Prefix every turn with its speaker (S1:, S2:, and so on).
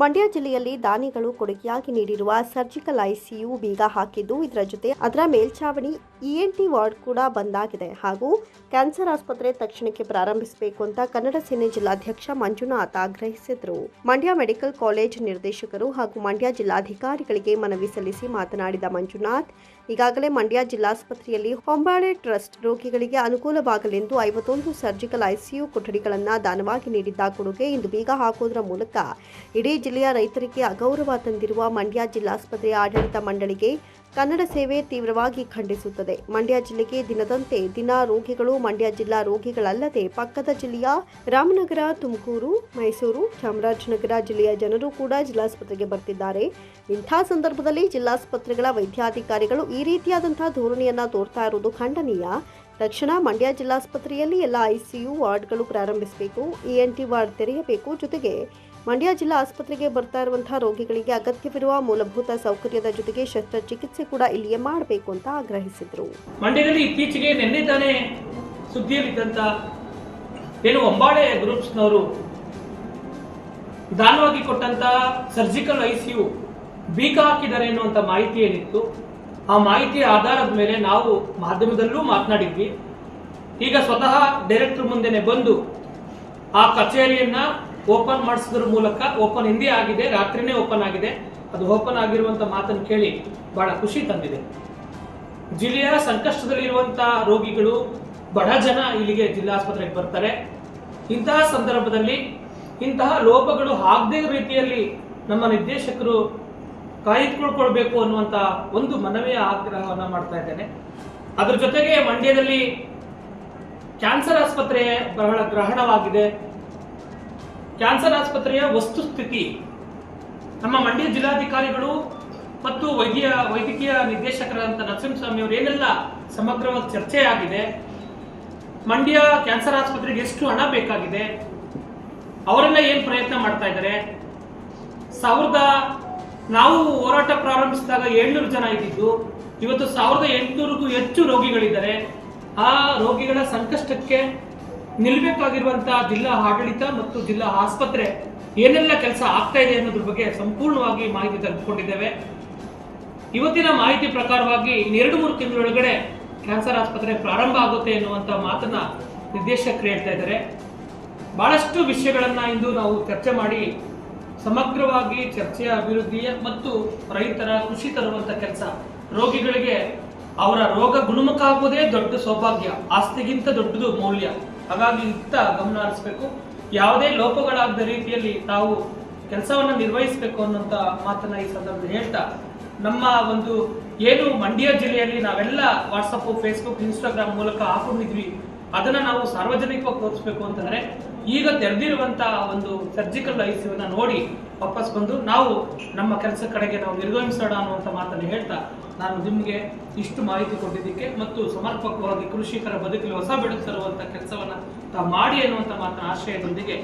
S1: ಮಂಡ್ಯ ಜಿಲ್ಲೆಯಲ್ಲಿ ದಾನಿಗಳು ಕೊಡುಗೆಯಾಗಿ ನೀಡಿರುವ ಸರ್ಜಿಕಲ್ ಐಸಿಯು ಬೀಗ ಹಾಕಿದ್ದು ಇದರ ಜೊತೆ ಅದರ ಮೇಲ್ಛಾವಣಿ ಇಎನ್ಟಿ ವಾರ್ಡ್ ಕೂಡ ಬಂದಾಗಿದೆ ಹಾಗೂ ಕ್ಯಾನ್ಸರ್ ಆಸ್ಪತ್ರೆ ತಕ್ಷಣಕ್ಕೆ ಪ್ರಾರಂಭಿಸಬೇಕು ಅಂತ ಕನ್ನಡ ಸೇನೆ ಜಿಲ್ಲಾಧ್ಯಕ್ಷ ಮಂಜುನಾಥ್ ಆಗ್ರಹಿಸಿದರು. ಮಂಡ್ಯ ಮೆಡಿಕಲ್ ಕಾಲೇಜ್ ನಿರ್ದೇಶಕರು ಹಾಗೂ ಮಂಡ್ಯ ಜಿಲ್ಲಾಧಿಕಾರಿಗಳಿಗೆ ಮನವಿ ಸಲ್ಲಿಸಿ ಮಾತನಾಡಿದ ಮಂಜುನಾಥ್, ಈಗಾಗಲೇ ಮಂಡ್ಯ ಜಿಲ್ಲಾಸ್ಪತ್ರೆಯಲ್ಲಿ ಹೊಂಬಾಳೆ ಟ್ರಸ್ಟ್ ರೋಗಿಗಳಿಗೆ ಅನುಕೂಲವಾಗಲೆಂದು ಐವತ್ತೊಂದು ಸರ್ಜಿಕಲ್ ಐಸಿಯು ಕೊಠಡಿಗಳನ್ನು ದಾನವಾಗಿ ನೀಡಿದ್ದ ಕೊಡುಗೆ ಇಂದು ಬೀಗ ಹಾಕುವುದರ ಮೂಲಕ ಇಡೀ ಜಿಲ್ಲೆಯ ರೈತರಿಗೆ ಅಗೌರವ ತಂದಿರುವ ಮಂಡ್ಯ ಜಿಲ್ಲಾಸ್ಪತ್ರೆಯ ಆಡಳಿತ ಮಂಡಳಿಗೆ ಕನ್ನಡ ಸೇವೆ ತೀವ್ರವಾಗಿ ಖಂಡಿಸುತ್ತದೆ. ಮಂಡ್ಯ ಜಿಲ್ಲೆಗೆ ದಿನದಂತೆ ದಿನ ರೋಗಿಗಳು, ಮಂಡ್ಯ ಜಿಲ್ಲಾ ರೋಗಿಗಳಲ್ಲದೆ ಪಕ್ಕದ ಜಿಲ್ಲೆಯ ರಾಮನಗರ, ತುಮಕೂರು, ಮೈಸೂರು, ಚಾಮರಾಜನಗರ ಜಿಲ್ಲೆಯ ಜನರು ಕೂಡ ಜಿಲ್ಲಾಸ್ಪತ್ರೆಗೆ ಬರ್ತಿದ್ದಾರೆ. ಇಂಥ ಸಂದರ್ಭದಲ್ಲಿ ಜಿಲ್ಲಾಸ್ಪತ್ರೆಗಳ ವೈದ್ಯಾಧಿಕಾರಿಗಳು ಈ ರೀತಿಯಾದಂತಹ ಧೋರಣೆಯನ್ನು ತೋರ್ತಾ ಇರುವುದು ಖಂಡನೀಯ. ತಕ್ಷಣ ಮಂಡ್ಯ ಜಿಲ್ಲಾಸ್ಪತ್ರೆಯಲ್ಲಿ ಎಲ್ಲ ಐಸಿಯು ವಾರ್ಡ್ಗಳು ಪ್ರಾರಂಭಿಸಬೇಕು ಇಎನ್ಟಿ ವಾರ್ಡ್ ತೆರೆಯಬೇಕು, ಜೊತೆಗೆ ಮಂಡ್ಯ ಜಿಲ್ಲಾ ಆಸ್ಪತ್ರೆಗೆ ಬರ್ತಾ ಇರುವಂತಹ ರೋಗಿಗಳಿಗೆ ಅಗತ್ಯವಿರುವ ಮೂಲಭೂತ ಸೌಕರ್ಯದ ಜೊತೆಗೆ ಶಸ್ತ್ರಚಿಕಿತ್ಸೆ ಕೂಡ ಇಲ್ಲಿಯೇ ಮಾಡಬೇಕು ಅಂತ ಆಗ್ರಹಿಸಿದರು.
S2: ಮಂಡ್ಯದಲ್ಲಿ ಇತ್ತೀಚೆಗೆ ನಿನ್ನೆ ತಾನೇ ಸುದ್ದಿಯಲ್ಲಿದ್ದಂಥ ಏನು ಒಂಬಾಳೆ ಗ್ರೂಪ್ಸ್ನವರು ದಾನವಾಗಿ ಕೊಟ್ಟಂತ ಸರ್ಜಿಕಲ್ ಐಸಿಯು ಬೀಗ ಹಾಕಿದ್ದಾರೆ ಎನ್ನುವಂಥ ಮಾಹಿತಿ ಏನಿತ್ತು, ಆ ಮಾಹಿತಿಯ ಆಧಾರದ ಮೇಲೆ ನಾವು ಮಾಧ್ಯಮದಲ್ಲೂ ಮಾತನಾಡಿದ್ವಿ. ಈಗ ಸ್ವತಃ ಡೈರೆಕ್ಟರ್ ಮುಂದೆನೆ ಬಂದು ಆ ಕಚೇರಿಯನ್ನ ಓಪನ್ ಮಾಡಿಸೋದ್ರ ಮೂಲಕ ಓಪನ್ ಹಿಂದೆ ಆಗಿದೆ, ರಾತ್ರಿನೇ ಓಪನ್ ಆಗಿದೆ. ಅದು ಓಪನ್ ಆಗಿರುವಂತ ಮಾತನ್ನು ಕೇಳಿ ಬಹಳ ಖುಷಿ ತಂದಿದೆ. ಜಿಲ್ಲೆಯ ಸಂಕಷ್ಟದಲ್ಲಿರುವಂಥ ರೋಗಿಗಳು ಬಡ ಜನ ಇಲ್ಲಿಗೆ ಜಿಲ್ಲಾಸ್ಪತ್ರೆಗೆ ಬರ್ತಾರೆ. ಇಂತಹ ಸಂದರ್ಭದಲ್ಲಿ ಇಂತಹ ಲೋಪಗಳು ಆಗದೇ ರೀತಿಯಲ್ಲಿ ನಮ್ಮ ನಿರ್ದೇಶಕರು ಕಾಯ್ದುಕೊಳ್ಕೊಳ್ಬೇಕು ಅನ್ನುವಂಥ ಒಂದು ಮನವಿಯ ಆಗ್ರಹವನ್ನು ಮಾಡ್ತಾ ಇದ್ದೇನೆ. ಅದರ ಜೊತೆಗೆ ಮಂಡ್ಯದಲ್ಲಿ ಕ್ಯಾನ್ಸರ್ ಆಸ್ಪತ್ರೆ ಬಹಳ ಗ್ರಹಣವಾಗಿದೆ. ಕ್ಯಾನ್ಸರ್ ಆಸ್ಪತ್ರೆಯ ವಸ್ತುಸ್ಥಿತಿ ನಮ್ಮ ಮಂಡ್ಯ ಜಿಲ್ಲಾಧಿಕಾರಿಗಳು ಮತ್ತು ವೈದ್ಯ, ವೈದ್ಯಕೀಯ ನಿರ್ದೇಶಕರಾದಂಥ ನರಸಿಂಹಸ್ವಾಮಿ ಅವರು ಏನೆಲ್ಲ ಸಮಗ್ರವಾದ ಚರ್ಚೆ ಆಗಿದೆ, ಮಂಡ್ಯ ಕ್ಯಾನ್ಸರ್ ಆಸ್ಪತ್ರೆಗೆ ಎಷ್ಟು ಹಣ ಬೇಕಾಗಿದೆ, ಅವರೆಲ್ಲ ಏನು ಪ್ರಯತ್ನ ಮಾಡ್ತಾ ಇದ್ದಾರೆ. ಸಾವಿರದ, ನಾವು ಹೋರಾಟ ಪ್ರಾರಂಭಿಸಿದಾಗ ಏಳ್ನೂರು ಜನ ಇದ್ದಿದ್ದು, ಇವತ್ತು ಸಾವಿರದ ಎಂಟುನೂರಿಗೂ ಹೆಚ್ಚು ರೋಗಿಗಳಿದ್ದಾರೆ. ಆ ರೋಗಿಗಳ ಸಂಕಷ್ಟಕ್ಕೆ ನಿಲ್ಬೇಕಾಗಿರುವಂತಹ ಜಿಲ್ಲಾ ಆಡಳಿತ ಮತ್ತು ಜಿಲ್ಲಾ ಆಸ್ಪತ್ರೆ ಏನೆಲ್ಲ ಕೆಲಸ ಆಗ್ತಾ ಇದೆ ಅನ್ನೋದ್ರ ಬಗ್ಗೆ ಸಂಪೂರ್ಣವಾಗಿ ಮಾಹಿತಿ ತೆಗೆದುಕೊಂಡಿದ್ದೇವೆ ಇವತ್ತಿನ ಮಾಹಿತಿ ಪ್ರಕಾರವಾಗಿ ಇನ್ನೆರಡು ಮೂರು ತಿಂಗಳೊಳಗಡೆ ಕ್ಯಾನ್ಸರ್ ಆಸ್ಪತ್ರೆ ಪ್ರಾರಂಭ ಆಗುತ್ತೆ ಎನ್ನುವಂತ ಮಾತನ್ನ ನಿರ್ದೇಶಕರು ಹೇಳ್ತಾ ಇದ್ದಾರೆ. ಬಹಳಷ್ಟು ವಿಷಯಗಳನ್ನ ಇಂದು ನಾವು ಚರ್ಚೆ ಮಾಡಿ ಸಮಗ್ರವಾಗಿ ಚರ್ಚೆಯ ಅಭಿವೃದ್ಧಿಯ ಮತ್ತು ರೈತರ ಕೃಷಿ ತರುವಂತ ಕೆಲಸ ರೋಗಿಗಳಿಗೆ ಅವರ ರೋಗ ಗುಣಮುಖ ಆಗುವುದೇ ದೊಡ್ಡ ಸೌಭಾಗ್ಯ. ಆಸ್ತಿಗಿಂತ ದೊಡ್ಡದು ಮೌಲ್ಯ. ಹಾಗಾಗಿ ಇತ್ತ ಗಮನ ಹರಿಸಬೇಕು. ಯಾವುದೇ ಲೋಪಗಳಾಗದ ರೀತಿಯಲ್ಲಿ ತಾವು ಕೆಲಸವನ್ನು ನಿರ್ವಹಿಸಬೇಕು ಅನ್ನೋಂಥ ಮಾತನ್ನ ಈ ಸಂದರ್ಭದಲ್ಲಿ ಹೇಳ್ತಾ, ನಮ್ಮ ಒಂದು ಏನು ಮಂಡ್ಯ ಜಿಲ್ಲೆಯಲ್ಲಿ ನಾವೆಲ್ಲ ವಾಟ್ಸಪ್ಪು ಫೇಸ್ಬುಕ್ ಇನ್ಸ್ಟಾಗ್ರಾಮ್ ಮೂಲಕ ಹಾಕೊಂಡಿದ್ವಿ. ಅದನ್ನ ನಾವು ಸಾರ್ವಜನಿಕವಾಗಿ ತೋರಿಸ್ಬೇಕು ಅಂತಂದ್ರೆ, ಈಗ ತೆರೆದಿರುವಂತ ಒಂದು ಸರ್ಜಿಕಲ್ ಐಸಿಯುನ ನೋಡಿ ವಾಪಸ್ ಬಂದು, ನಾವು ನಮ್ಮ ಕೆಲಸ ಕಡೆಗೆ ನಾವು ನಿರ್ಗಮಿಸೋಣ ಅನ್ನುವಂಥ ಮಾತನ್ನು ಹೇಳ್ತಾ, ನಾನು ನಿಮಗೆ ಇಷ್ಟು ಮಾಹಿತಿ ಕೊಟ್ಟಿದ್ದಕ್ಕೆ ಮತ್ತು ಸಮರ್ಪಕವಾಗಿ ಕೃಷಿಕರ ಬದುಕಲು ಹೊಸ ಬೆಳಕು ಕೆಲಸವನ್ನ ತಾವು ಮಾಡಿ ಅನ್ನುವಂಥ ಮಾತನ್ನ ಆಶಯದೊಂದಿಗೆ